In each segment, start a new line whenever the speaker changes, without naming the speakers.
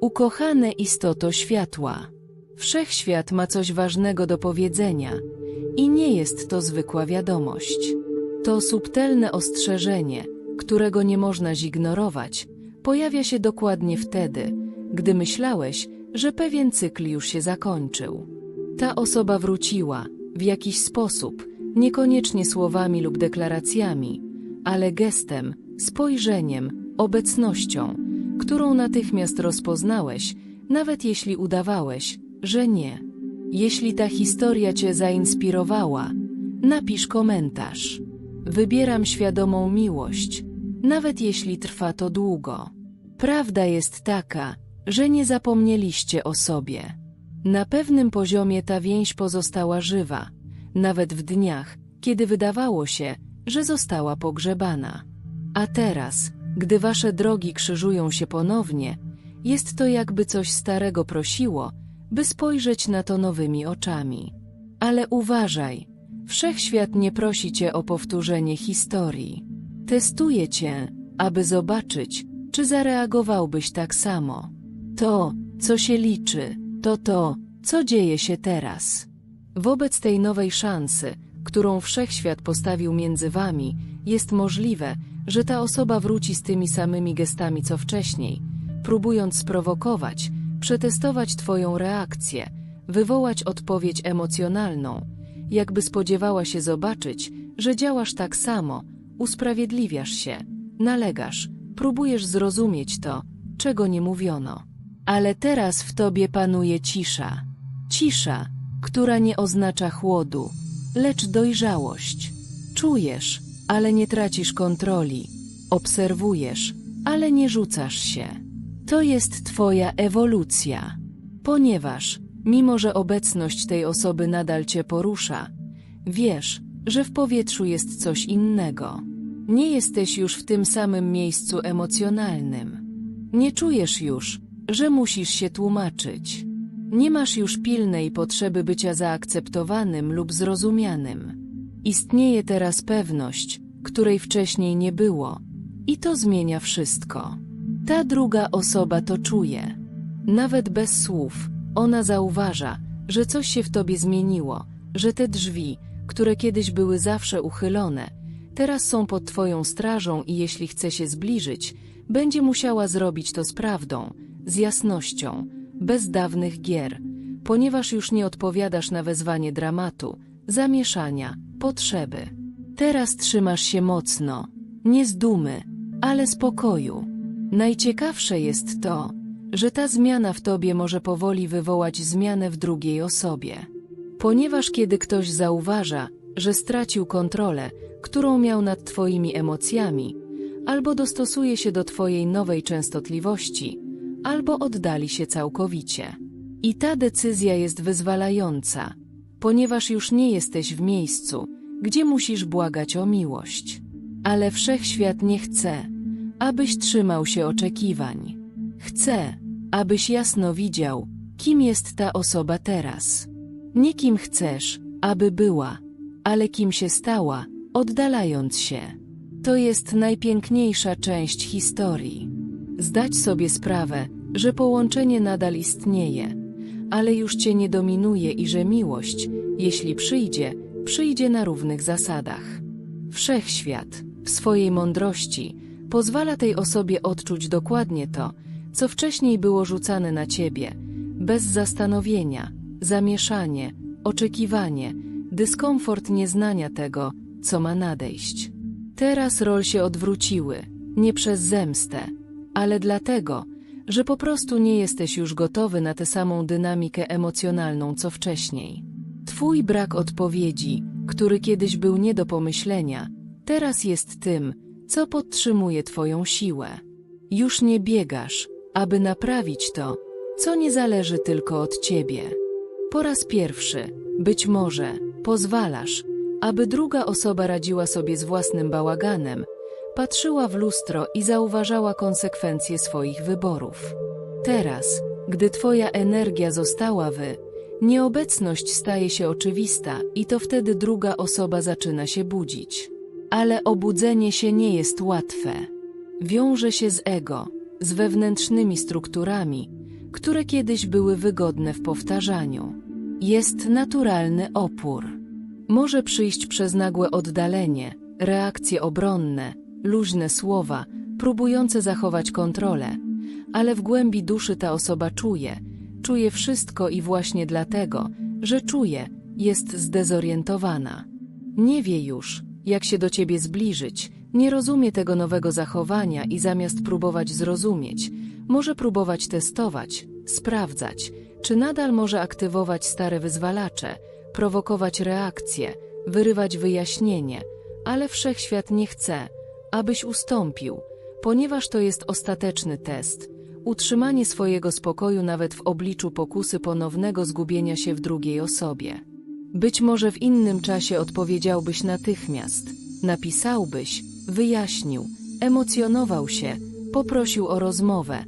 Ukochane istoto światła. Wszechświat ma coś ważnego do powiedzenia i nie jest to zwykła wiadomość. To subtelne ostrzeżenie, którego nie można zignorować, pojawia się dokładnie wtedy, gdy myślałeś, że pewien cykl już się zakończył. Ta osoba wróciła w jakiś sposób, niekoniecznie słowami lub deklaracjami, ale gestem, spojrzeniem, obecnością, którą natychmiast rozpoznałeś, nawet jeśli udawałeś, że nie. Jeśli ta historia Cię zainspirowała, napisz komentarz. Wybieram świadomą miłość, nawet jeśli trwa to długo. Prawda jest taka, że nie zapomnieliście o sobie. Na pewnym poziomie ta więź pozostała żywa, nawet w dniach, kiedy wydawało się, że została pogrzebana. A teraz, gdy wasze drogi krzyżują się ponownie, jest to jakby coś starego prosiło, by spojrzeć na to nowymi oczami. Ale uważaj, wszechświat nie prosi cię o powtórzenie historii. Testuje cię, aby zobaczyć, czy zareagowałbyś tak samo. To, co się liczy, to to, co dzieje się teraz. Wobec tej nowej szansy, którą wszechświat postawił między wami, jest możliwe, że ta osoba wróci z tymi samymi gestami co wcześniej, próbując sprowokować, przetestować Twoją reakcję, wywołać odpowiedź emocjonalną, jakby spodziewała się zobaczyć, że działasz tak samo, usprawiedliwiasz się, nalegasz, próbujesz zrozumieć to, czego nie mówiono. Ale teraz w Tobie panuje cisza. Cisza, która nie oznacza chłodu, lecz dojrzałość. Czujesz, ale nie tracisz kontroli. Obserwujesz, ale nie rzucasz się. To jest Twoja ewolucja. Ponieważ, mimo że obecność tej osoby nadal Cię porusza, wiesz, że w powietrzu jest coś innego. Nie jesteś już w tym samym miejscu emocjonalnym. Nie czujesz już, że musisz się tłumaczyć. Nie masz już pilnej potrzeby bycia zaakceptowanym lub zrozumianym. Istnieje teraz pewność, której wcześniej nie było, i to zmienia wszystko. Ta druga osoba to czuje. Nawet bez słów, ona zauważa, że coś się w tobie zmieniło, że te drzwi, które kiedyś były zawsze uchylone, teraz są pod twoją strażą i jeśli chce się zbliżyć, będzie musiała zrobić to z prawdą, z jasnością, bez dawnych gier, ponieważ już nie odpowiadasz na wezwanie dramatu, zamieszania, potrzeby. Teraz trzymasz się mocno, nie z dumy, ale spokoju. Najciekawsze jest to, że ta zmiana w tobie może powoli wywołać zmianę w drugiej osobie. Ponieważ kiedy ktoś zauważa, że stracił kontrolę, którą miał nad twoimi emocjami, albo dostosuje się do twojej nowej częstotliwości, albo oddali się całkowicie. I ta decyzja jest wyzwalająca, ponieważ już nie jesteś w miejscu, gdzie musisz błagać o miłość. Ale wszechświat nie chce, abyś trzymał się oczekiwań. Chce, abyś jasno widział, kim jest ta osoba teraz. Nie kim chcesz, aby była, ale kim się stała, oddalając się. To jest najpiękniejsza część historii. Zdać sobie sprawę, że połączenie nadal istnieje, ale już cię nie dominuje i że miłość, jeśli przyjdzie, przyjdzie na równych zasadach. Wszechświat, w swojej mądrości, pozwala tej osobie odczuć dokładnie to, co wcześniej było rzucane na ciebie, bez zastanowienia, zamieszanie, oczekiwanie, dyskomfort nieznania tego, co ma nadejść. Teraz rol się odwróciły, nie przez zemstę, ale dlatego, że po prostu nie jesteś już gotowy na tę samą dynamikę emocjonalną co wcześniej. Twój brak odpowiedzi, który kiedyś był nie do pomyślenia, teraz jest tym, co podtrzymuje Twoją siłę. Już nie biegasz, aby naprawić to, co nie zależy tylko od Ciebie. Po raz pierwszy, być może, pozwalasz, aby druga osoba radziła sobie z własnym bałaganem, patrzyła w lustro i zauważała konsekwencje swoich wyborów. Teraz, gdy Twoja energia została wy, nieobecność staje się oczywista i to wtedy druga osoba zaczyna się budzić. Ale obudzenie się nie jest łatwe. Wiąże się z ego, z wewnętrznymi strukturami, które kiedyś były wygodne w powtarzaniu. Jest naturalny opór. Może przyjść przez nagłe oddalenie, reakcje obronne, luźne słowa, próbujące zachować kontrolę, ale w głębi duszy ta osoba czuje, czuje wszystko i właśnie dlatego, że czuje, jest zdezorientowana. Nie wie już, jak się do ciebie zbliżyć, nie rozumie tego nowego zachowania i zamiast próbować zrozumieć, może próbować testować, sprawdzać, czy nadal może aktywować stare wyzwalacze, prowokować reakcje, wyrywać wyjaśnienie, ale wszechświat nie chce, abyś ustąpił, ponieważ to jest ostateczny test. Utrzymanie swojego spokoju nawet w obliczu pokusy ponownego zgubienia się w drugiej osobie. Być może w innym czasie odpowiedziałbyś natychmiast, napisałbyś, wyjaśnił, emocjonował się, poprosił o rozmowę,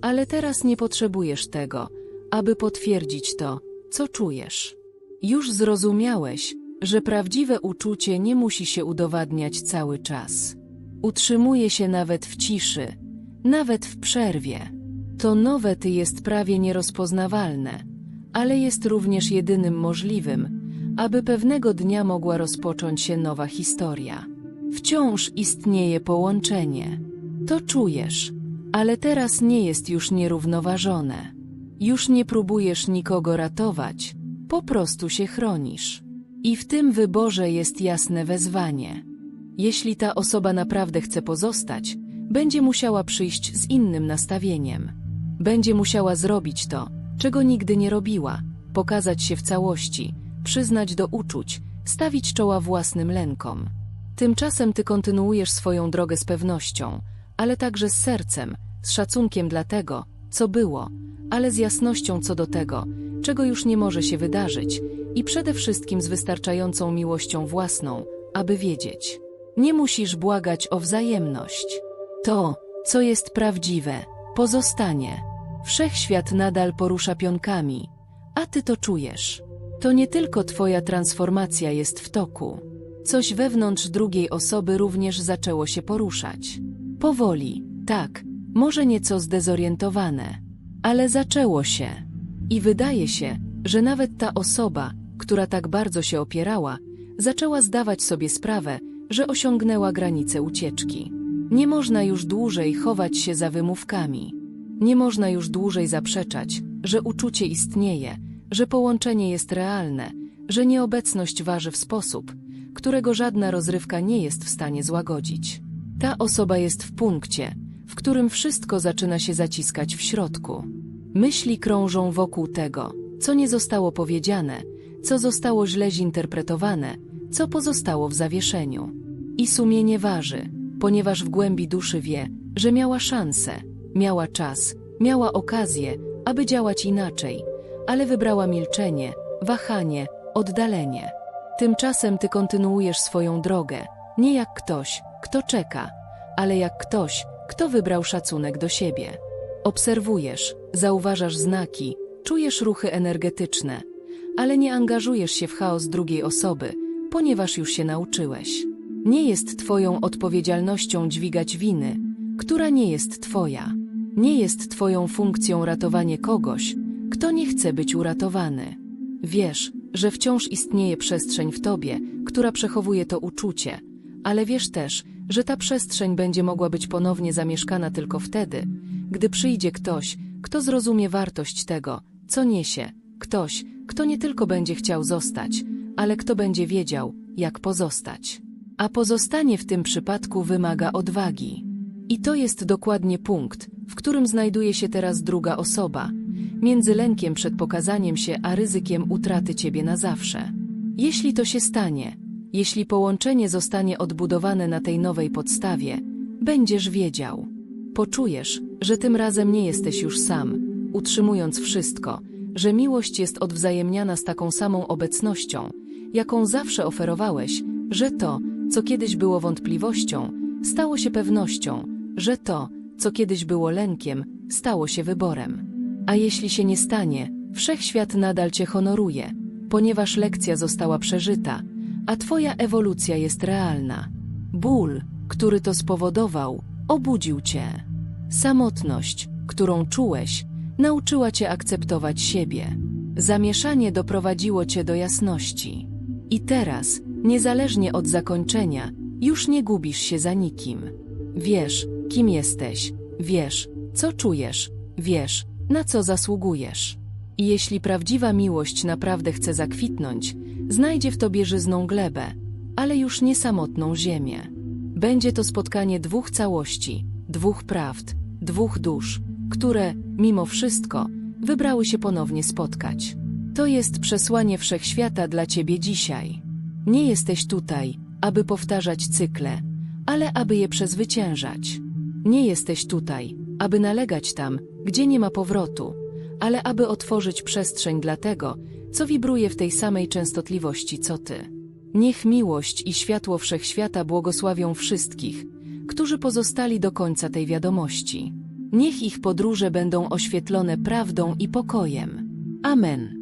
ale teraz nie potrzebujesz tego, aby potwierdzić to, co czujesz. Już zrozumiałeś, że prawdziwe uczucie nie musi się udowadniać cały czas. Utrzymuje się nawet w ciszy, nawet w przerwie. To nowe ty jest prawie nierozpoznawalne, ale jest również jedynym możliwym, aby pewnego dnia mogła rozpocząć się nowa historia. Wciąż istnieje połączenie. To czujesz, ale teraz nie jest już nierównoważone. Już nie próbujesz nikogo ratować, po prostu się chronisz. I w tym wyborze jest jasne wezwanie. Jeśli ta osoba naprawdę chce pozostać, będzie musiała przyjść z innym nastawieniem. Będzie musiała zrobić to, czego nigdy nie robiła, pokazać się w całości, przyznać do uczuć, stawić czoła własnym lękom. Tymczasem ty kontynuujesz swoją drogę z pewnością, ale także z sercem, z szacunkiem dla tego, co było, ale z jasnością co do tego, czego już nie może się wydarzyć i przede wszystkim z wystarczającą miłością własną, aby wiedzieć. Nie musisz błagać o wzajemność. To, co jest prawdziwe, pozostanie. Wszechświat nadal porusza pionkami, a ty to czujesz. To nie tylko twoja transformacja jest w toku. Coś wewnątrz drugiej osoby również zaczęło się poruszać. Powoli, tak, może nieco zdezorientowane, ale zaczęło się. I wydaje się, że nawet ta osoba, która tak bardzo się opierała, zaczęła zdawać sobie sprawę, że osiągnęła granicę ucieczki. Nie można już dłużej chować się za wymówkami. Nie można już dłużej zaprzeczać, że uczucie istnieje, że połączenie jest realne, że nieobecność waży w sposób, którego żadna rozrywka nie jest w stanie złagodzić. Ta osoba jest w punkcie, w którym wszystko zaczyna się zaciskać w środku. Myśli krążą wokół tego, co nie zostało powiedziane, co zostało źle zinterpretowane, co pozostało w zawieszeniu. I sumienie waży, ponieważ w głębi duszy wie, że miała szansę, miała czas, miała okazję, aby działać inaczej, ale wybrała milczenie, wahanie, oddalenie. Tymczasem ty kontynuujesz swoją drogę, nie jak ktoś, kto czeka, ale jak ktoś, kto wybrał szacunek do siebie. Obserwujesz, zauważasz znaki, czujesz ruchy energetyczne, ale nie angażujesz się w chaos drugiej osoby, ponieważ już się nauczyłeś. Nie jest twoją odpowiedzialnością dźwigać winy, która nie jest twoja. Nie jest twoją funkcją ratowanie kogoś, kto nie chce być uratowany. Wiesz, że wciąż istnieje przestrzeń w tobie, która przechowuje to uczucie, ale wiesz też, że ta przestrzeń będzie mogła być ponownie zamieszkana tylko wtedy, gdy przyjdzie ktoś, kto zrozumie wartość tego, co niesie, ktoś, kto nie tylko będzie chciał zostać, ale kto będzie wiedział, jak pozostać. A pozostanie w tym przypadku wymaga odwagi. I to jest dokładnie punkt, w którym znajduje się teraz druga osoba, między lękiem przed pokazaniem się a ryzykiem utraty ciebie na zawsze. Jeśli to się stanie, jeśli połączenie zostanie odbudowane na tej nowej podstawie, będziesz wiedział. Poczujesz, że tym razem nie jesteś już sam, utrzymując wszystko, że miłość jest odwzajemniana z taką samą obecnością, jaką zawsze oferowałeś, że to, co kiedyś było wątpliwością, stało się pewnością, że to, co kiedyś było lękiem, stało się wyborem. A jeśli się nie stanie, wszechświat nadal cię honoruje, ponieważ lekcja została przeżyta, a twoja ewolucja jest realna. Ból, który to spowodował, obudził cię. Samotność, którą czułeś, Nauczyła cię akceptować siebie. Zamieszanie doprowadziło cię do jasności. I teraz, niezależnie od zakończenia, już nie gubisz się za nikim. Wiesz, kim jesteś, wiesz, co czujesz, wiesz, na co zasługujesz. I jeśli prawdziwa miłość naprawdę chce zakwitnąć, znajdzie w tobie żyzną glebę, ale już nie samotną ziemię. Będzie to spotkanie dwóch całości, dwóch prawd, dwóch dusz, które, mimo wszystko, wybrały się ponownie spotkać. To jest przesłanie wszechświata dla ciebie dzisiaj. Nie jesteś tutaj, aby powtarzać cykle, ale aby je przezwyciężać. Nie jesteś tutaj, aby nalegać tam, gdzie nie ma powrotu, ale aby otworzyć przestrzeń dla tego, co wibruje w tej samej częstotliwości co ty. Niech miłość i światło wszechświata błogosławią wszystkich, którzy pozostali do końca tej wiadomości. Niech ich podróże będą oświetlone prawdą i pokojem. Amen.